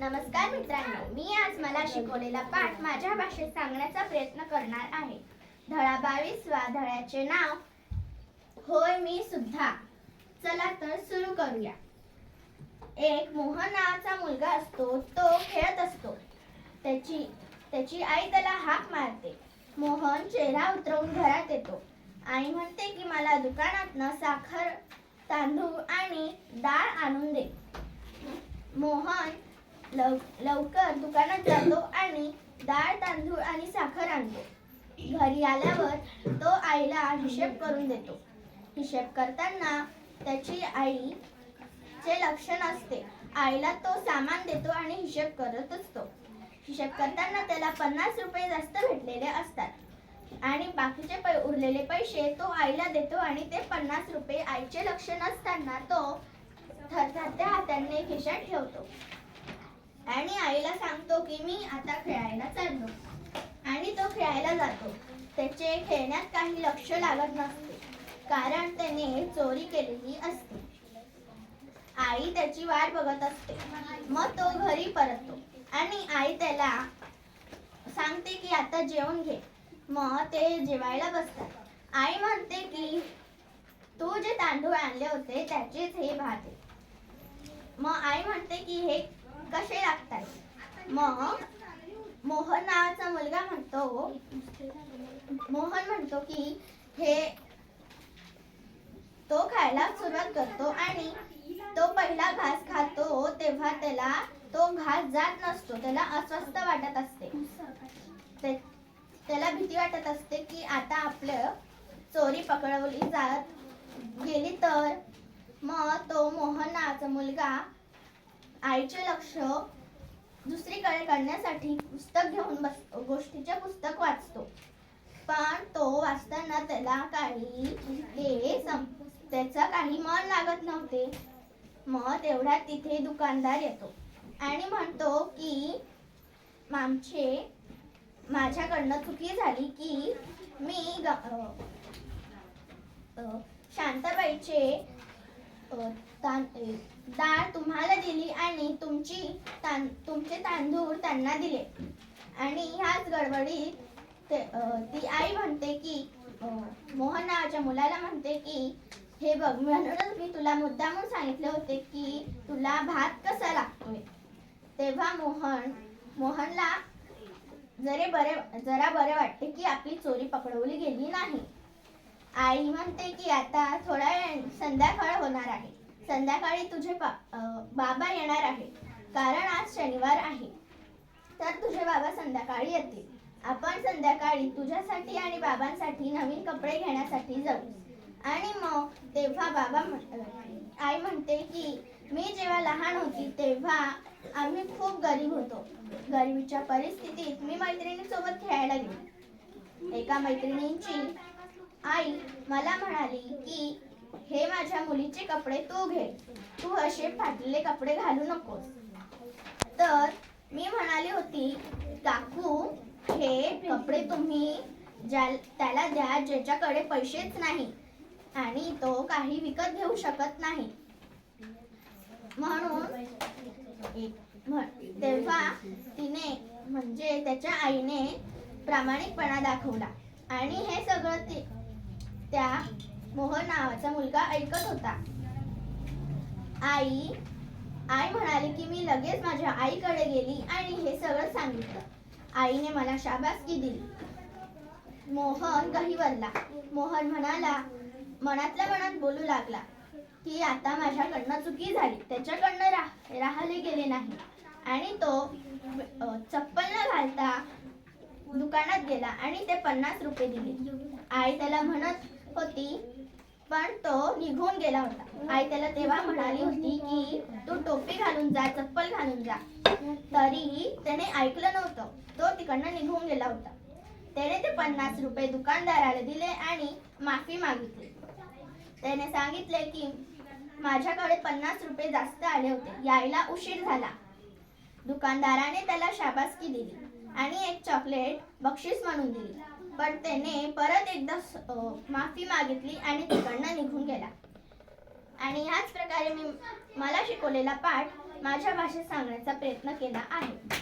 नमस्कार मित्रांनो मी आज मला शिकवलेला पाठ माझ्या भाषेत सांगण्याचा प्रयत्न करणार आहे. धडा बावीसवा धड्याचे नाव होय मी सुद्धा. चला तर सुरू करूया. एक मोहन नावाचा मुलगा असतो तो खेळत असतो. त्याची त्याची आई त्याला हाक मारते. मोहन चेहरा उतरवून घरात येतो. आई म्हणते की मला दुकानातनं साखर तांदूळ आणि डाळ आणून दे. मोहन लव लवकर दुकानात जातो आणि डाळ तांदूळ आणि साखर आणतो. घरी आल्यावर तो आईला हिशेब करून देतो. हिशेब करताना त्याची आईचे लक्षण असते. आईला तो सामान देतो आणि हिशेब करत असतो. हिशेब करताना त्याला पन्नास रुपये जास्त भेटलेले असतात. आणि बाकीचे पै उरलेले पैसे तो आईला देतो आणि ते पन्नास रुपये आईचे लक्ष नसताना तो थरथरत्या हाताने खिशात ठेवतो. आणि आईला सांगतो की मी आता खेळायला चाललो. आणि तो खेळायला जातो. त्याचे खेळण्यात काही लक्ष लागत नसते. कारण त्याने चोरी केलेली असते. आई त्याची वाट बघत असते. मग तो घरी परततो. आणि आई त्याला सांगते की आता जेवण घे. मग ते जेवायला बसतात. आई म्हणते की तू जे तांदूळ आणले होते त्याचेच हे भात आहे मग आई म्हणते की हे कसे लागतात? मग मोहन नावाचा मुलगा म्हणतो. मोहन म्हणतो की हे तो खायला सुरुवात करतो आणि तो पहिला घास खातो तेव्हा त्याला तो घास जात नसतो. त्याला अस्वस्थ वाटत असते. त्याला भीती वाटत असते की आता आपलं चोरी पकडवली जात गेली तर. मग तो मोहन नावाचा मुलगा आईचे लक्ष दुसरीकडे करण्यासाठी पुस्तक घेऊन बस गोष्टीचे पुस्तक वाचतो. पण तो वाचताना त्याला काही ते सम त्याचं काही मन लागत नव्हते. मग तेवढ्यात तिथे दुकानदार येतो आणि म्हणतो की आमचे माझ्याकडनं चुकी झाली की मी ग- शांताबाईचे डाळ तुम्हाला दिली आणि तुमची तां तुमचे तांदूळ त्यांना दिले. आणि ह्याच गडबडीत ते ती आई म्हणते की मोहन नावाच्या मुलाला म्हणते की हे बघ म्हणूनच मी तुला मुद्दामून सांगितले होते की तुला भात कसा लागतोय? तेव्हा मोहन मोहनला जरे बरे जरा बरे वाटते की आपली चोरी पकडवली गेली नाही. आई म्हणते की आता थोडा वेळ संध्याकाळ होणार आहे. संध्याकाळी तुझे बाबा येणार आहे कारण आज शनिवार आहे. तर तुझे बाबा संध्याकाळी येतील. आपण संध्याकाळी तुझ्यासाठी आणि बाबांसाठी नवीन कपडे घेण्यासाठी जाऊ. आणि मग तेव्हा बाबा आई म्हणते की मी जेव्हा लहान होती तेव्हा आम्ही खूप गरीब होतो. गरिबीच्या परिस्थितीत मी मैत्रिणीसोबत खेळायला गेले. एका मैत्रिणींची आई मला म्हणाली की हे माझ्या मुलीचे कपडे तू घे. तू असे फाटलेले कपडे घालू नकोस. तर मी म्हणाली होती काकू हे कपडे तुम्ही ज्या त्याला द्या ज्याच्याकडे पैसेच नाही आणि तो काही विकत घेऊ शकत नाही. म्हणून तेव्हा तिने म्हणजे त्याच्या आईने प्रामाणिकपणा दाखवला. आणि हे सगळं त्या मोहन नावाचा मुलगा ऐकत होता. आई आई म्हणाली की मी लगेच माझ्या आईकडे गेली आणि हे सगळं सांगितलं. आईने मला शाबासकी दिली. मोहन गहिवरला मोहन म्हणाला मनातल्या मनात बोलू लागला की आता माझ्याकडनं चुकी झाली. त्याच्याकडनं राह राहिले गेले नाही. आणि तो चप्पल न घालता दुकानात गेला आणि ते पन्नास रुपये दिले. आई त्याला म्हणत होती पण तो निघून गेला होता. आई त्याला तेव्हा म्हणाली होती की तू टोपी घालून जा चप्पल घालून जा. तरीही त्याने ऐकलं नव्हतं. तो तिकडनं निघून गेला होता. त्याने ते पन्नास रुपये दुकानदाराला दिले आणि माफी मागितली. त्याने सांगितले की माझ्याकडे पन्नास रुपये जास्त आले होते. यायला उशीर झाला. दुकानदाराने त्याला शाबासकी दिली आणि एक चॉकलेट बक्षीस म्हणून दिली. पण त्याने परत एकदा माफी मागितली आणि तिकडनं निघून गेला. आणि ह्याच प्रकारे मी मला शिकवलेला पाठ माझ्या भाषेत सांगण्याचा प्रयत्न केला आहे.